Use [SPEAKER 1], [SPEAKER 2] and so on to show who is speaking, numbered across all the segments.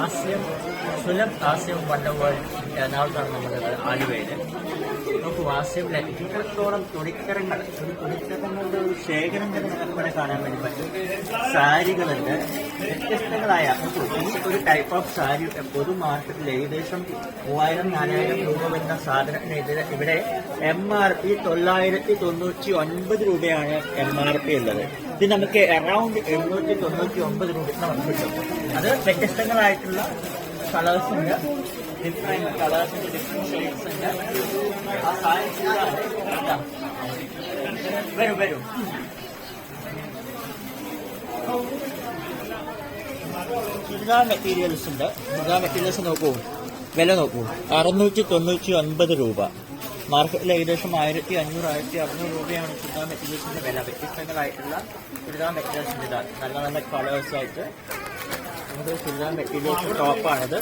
[SPEAKER 1] ആശയം Sulabh wonder world എറണാകുളത്താണ് നമ്മുടെ ആലുവയിൽ നോക്കൂ ആശയമില്ല ഇത്രത്തോളം തുണിക്കരങ്ങൾ തുണിത്തരങ്ങളുടെ ഒരു ശേഖരം തന്നെ നിങ്ങൾക്ക് ഇവിടെ കാണാൻ വേണ്ടി പറ്റും. സാരികളുണ്ട് വ്യത്യസ്തങ്ങളായ ഈ ഒരു ടൈപ്പ് ഓഫ് സാരി പൊതു മാർക്കറ്റിൽ ഏകദേശം മൂവായിരം നാലായിരം രൂപ വരുന്ന സാധനത്തിന് എതിരെ ഇവിടെ എം ആർ പി തൊള്ളായിരത്തി തൊണ്ണൂറ്റി ഒൻപത് രൂപയാണ് എം ആർ പി ഉള്ളത്. ഇത് നമുക്ക് അറൌണ്ട് എണ്ണൂറ്റി തൊണ്ണൂറ്റി ഒമ്പത് രൂപ നമുക്ക് കിട്ടും. അത് വ്യത്യസ്തങ്ങളായിട്ടുള്ള കളേഴ്സ് ഉണ്ട്. ഡിഫറെന്റ് കളേഴ്സ് ഡിഫറെന്റ് ഷെയ്ഡ്സ് ഉണ്ട്. ആ സാരി. വരൂ വരൂ. ചുരിദാർ മെറ്റീരിയൽസ് ഉണ്ട്. ചുരിദാർ മെറ്റീരിയൽസ് നോക്കൂ. വില നോക്കൂ. അറുന്നൂറ്റി തൊണ്ണൂറ്റി ഒൻപത് രൂപ. മാർക്കറ്റിൽ ഏകദേശം ആയിരത്തി അഞ്ഞൂറ് ആയിരത്തി അറുന്നൂറ് രൂപയാണ് ചുരിദാർ മെറ്റീരിയൽസിന്റെ വില. വ്യത്യസ്തങ്ങളായിട്ടുള്ള ചുരിദാർ മെറ്റീരിയൽസിന്റെ ഇതാണ് നല്ല നല്ല കളേഴ്സ് ആയിട്ട് നമുക്ക് ചുരിദാർ മെറ്റീരിയൽസ് ടോപ്പാണിത്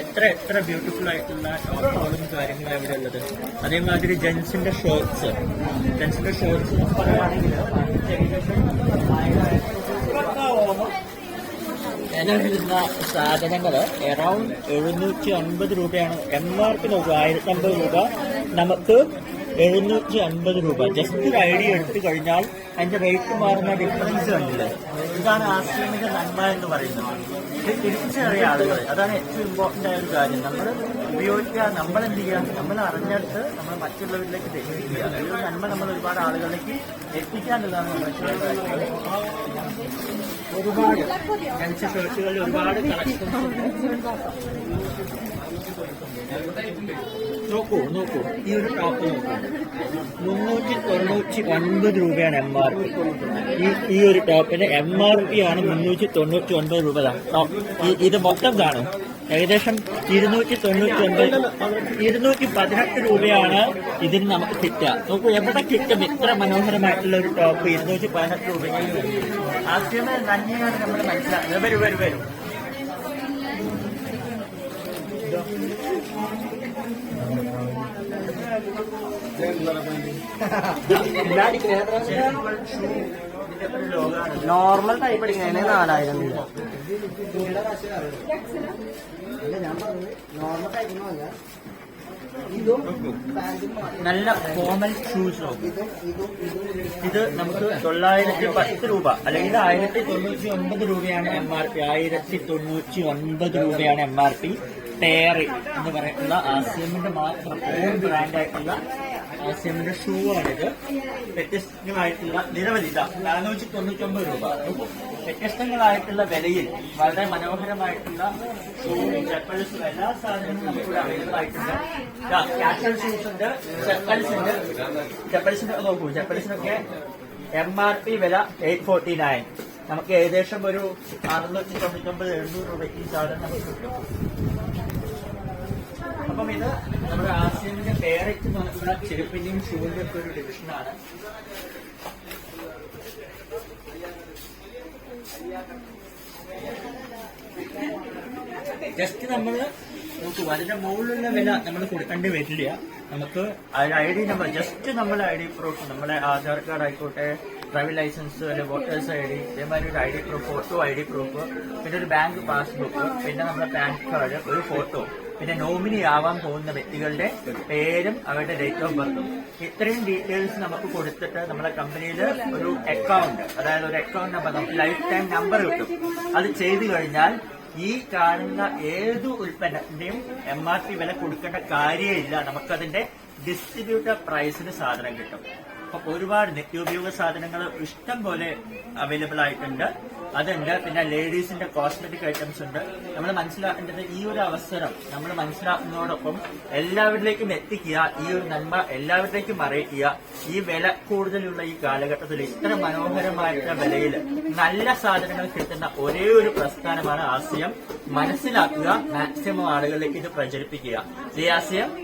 [SPEAKER 1] എത്ര എത്ര ബ്യൂട്ടിഫുൾ ആയിട്ടുള്ള ടോപ്പുകളും കാര്യങ്ങളും ഇവിടെ ഉള്ളത് അതേമാതിരി ജെൻസിന്റെ ഷോർട്സ് ജെൻസിന്റെ ഷോർട്സ് സാധനങ്ങൾ അറൌണ്ട് എഴുന്നൂറ്റി അൻപത് രൂപയാണ്. എം ആർ പി നോക്കുക ആയിരത്തി അമ്പത് രൂപ. നമുക്ക് എഴുന്നൂറ്റി അൻപത് രൂപ. ജസ്റ്റ് ഒരു ഐഡിയ എടുത്തു കഴിഞ്ഞാൽ അതിന്റെ റേറ്റ് മാറുന്ന ഡിഫറൻസ് കണ്ടില്ലേ? ഇതാണ് ആശ്രമിക നന്മ എന്ന് പറയുന്നത്. ഇത് തിരിച്ചറിയ ആളുകൾ അതാണ് ഏറ്റവും ഇമ്പോർട്ടന്റ് ആയ ഒരു കാര്യം. നമ്മൾ ഉപയോഗിക്കുക നമ്മൾ എന്ത് ചെയ്യുക നമ്മൾ അറിഞ്ഞിട്ട് നമ്മൾ മറ്റുള്ളവരിലേക്ക് എത്തിക്കുക ഈ നന്മ നമ്മൾ ഒരുപാട് ആളുകളിലേക്ക് എത്തിക്കാനുള്ളതാണ് നമ്മൾ ഒരുപാട് ഒരുപാട് കളക്ഷൻസ് നോക്കൂ നോക്കൂ. ഈ ഒരു ടോപ്പ് നോക്കൂ. മുന്നൂറ്റി തൊണ്ണൂറ്റി ഒൻപത് രൂപയാണ് എം ആർ പി ഈ ഒരു ടോപ്പിന് എം ആർ പി ആണ് മുന്നൂറ്റി തൊണ്ണൂറ്റി ഒൻപത് രൂപ ഇത് മൊത്തം കാണും. ഏകദേശം ഇരുന്നൂറ്റി തൊണ്ണൂറ്റി ഒൻപത് ഇരുന്നൂറ്റി പതിനെട്ട് രൂപയാണ് ഇതിന് നമുക്ക് കിട്ടുക. നോക്കൂ എവിടെ കിട്ടും? ഇത്ര മനോഹരമായിട്ടുള്ള ഒരു ടോപ്പ് ഇരുന്നൂറ്റി പതിനെട്ട് രൂപയ്ക്ക് ആദ്യമേ നന്ദിയാണ് നമ്മൾ മനസ്സിലാക്കുന്നത് വരും വരും വരൂ.
[SPEAKER 2] നോർമൽ ടൈപ്പ് അടിക്കുന്നതിന് നാലായിരം
[SPEAKER 1] നല്ല ഫോമൽ ഷൂസ് ഇത് നമുക്ക് തൊള്ളായിരത്തി പത്ത് രൂപ അല്ലെങ്കിൽ ആയിരത്തി തൊണ്ണൂറ്റി ഒൻപത് രൂപയാണ് എം ആർ പി ആയിരത്തി തൊണ്ണൂറ്റി ഒൻപത് രൂപയാണ് എം ആർ പി ടേറി എന്ന് പറയുന്ന ആസിയമിന്റെ മാത്രം ഓൺ ബ്രാൻഡ് ആയിട്ടുള്ള ആസിയമിന്റെ ഷൂ ആണിത്. വ്യത്യസ്തങ്ങളായിട്ടുള്ള നിരവധി നാനൂറ്റി തൊണ്ണൂറ്റി ഒമ്പത് രൂപ. വ്യത്യസ്തങ്ങളായിട്ടുള്ള വിലയിൽ വളരെ മനോഹരമായിട്ടുള്ള ഷൂവും ചെപ്പൽസും എല്ലാ സാധനങ്ങളും നമുക്കിവിടെ അവൈലബിൾ ആയിട്ടുണ്ട്. കാഷ്വൽ ഷൂസ് ഉണ്ട് ചെപ്പൽസ് ചെപ്പൽസിന്റെ നോക്കൂ ചെപ്പൽസിനൊക്കെ എം ആർ പി വില എയ്റ്റ് ഫോർട്ടി നയൻ നമുക്ക് ഏകദേശം ഒരു അറുന്നൂറ്റി തൊണ്ണൂറ്റൊമ്പത് എഴുന്നൂറ് രൂപയ്ക്ക് സാധനം നമുക്ക് കിട്ടും. ഇത് നമ്മുടെ ആസിയമിന്റെ പേരയ്ക്ക് നടക്കുന്ന ചെരുപ്പിന്റെയും ഷൂവിന്റെ ഒക്കെ ഒരു ഡിവിഷനാണ് ജസ്റ്റ് നമ്മൾ നോക്കൂ അതിന്റെ മുകളിലുള്ള വില നമ്മൾ കൊടുക്കേണ്ടി വരില്ല. നമുക്ക് ഐ ഡി നമ്പർ ജസ്റ്റ് നമ്മുടെ ഐ ഡി പ്രൂഫ് നമ്മളെ ആധാർ കാർഡ് ആയിക്കോട്ടെ ഡ്രൈവിംഗ് ലൈസൻസ് അല്ലെങ്കിൽ വോട്ടേഴ്സ് ഐ ഡി ഇതേമാതിരി ഒരു I D proof photo I D proof പിന്നെ ഒരു ബാങ്ക് പാസ്ബുക്ക് പിന്നെ നമ്മുടെ പാൻ കാർഡ് ഒരു ഫോട്ടോ പിന്നെ നോമിനി ആവാൻ പോകുന്ന വ്യക്തികളുടെ പേരും അവരുടെ ഡേറ്റ് ഓഫ് ബർത്തും ഇത്രയും ഡീറ്റെയിൽസ് നമുക്ക് കൊടുത്തിട്ട് നമ്മുടെ കമ്പനിയിൽ ഒരു അക്കൗണ്ട് അതായത് ഒരു അക്കൗണ്ട് നമ്പർ നമുക്ക് ലൈഫ് ടൈം നമ്പർ കിട്ടും. അത് ചെയ്തു കഴിഞ്ഞാൽ ഈ കാണുന്ന ഏത് ഉൽപ്പന്നത്തിന്റെയും എം ആർ പി വില കൊടുക്കേണ്ട കാര്യമില്ല. നമുക്കതിന്റെ ഡിസ്ട്രിബ്യൂട്ടർ പ്രൈസിന് സാധനം കിട്ടും. അപ്പൊ ഒരുപാട് നിത്യോപയോഗ സാധനങ്ങൾ ഇഷ്ടം പോലെ അവൈലബിൾ ആയിട്ടുണ്ട്. അതുണ്ട് പിന്നെ ലേഡീസിന്റെ കോസ്മെറ്റിക് ഐറ്റംസ് ഉണ്ട്. നമ്മൾ മനസ്സിലാക്കേണ്ടത് ഈ ഒരു അവസരം നമ്മൾ മനസ്സിലാക്കുന്നതോടൊപ്പം എല്ലാവരിലേക്കും എത്തിക്കുക ഈ ഒരു നന്മ എല്ലാവരിലേക്കും അറിയിക്കുക ഈ വില കൂടുതലുള്ള ഈ കാലഘട്ടത്തിൽ ഇത്ര മനോഹരമായിട്ടുള്ള വിലയിൽ നല്ല സാധനങ്ങൾ കിട്ടുന്ന ഒരേ ഒരു പ്രസ്ഥാനമാണ് ആശയം. മനസ്സിലാക്കുക മാക്സിമം ആളുകളിലേക്ക് ഇത് പ്രചരിപ്പിക്കുക. ഈ ആശയം.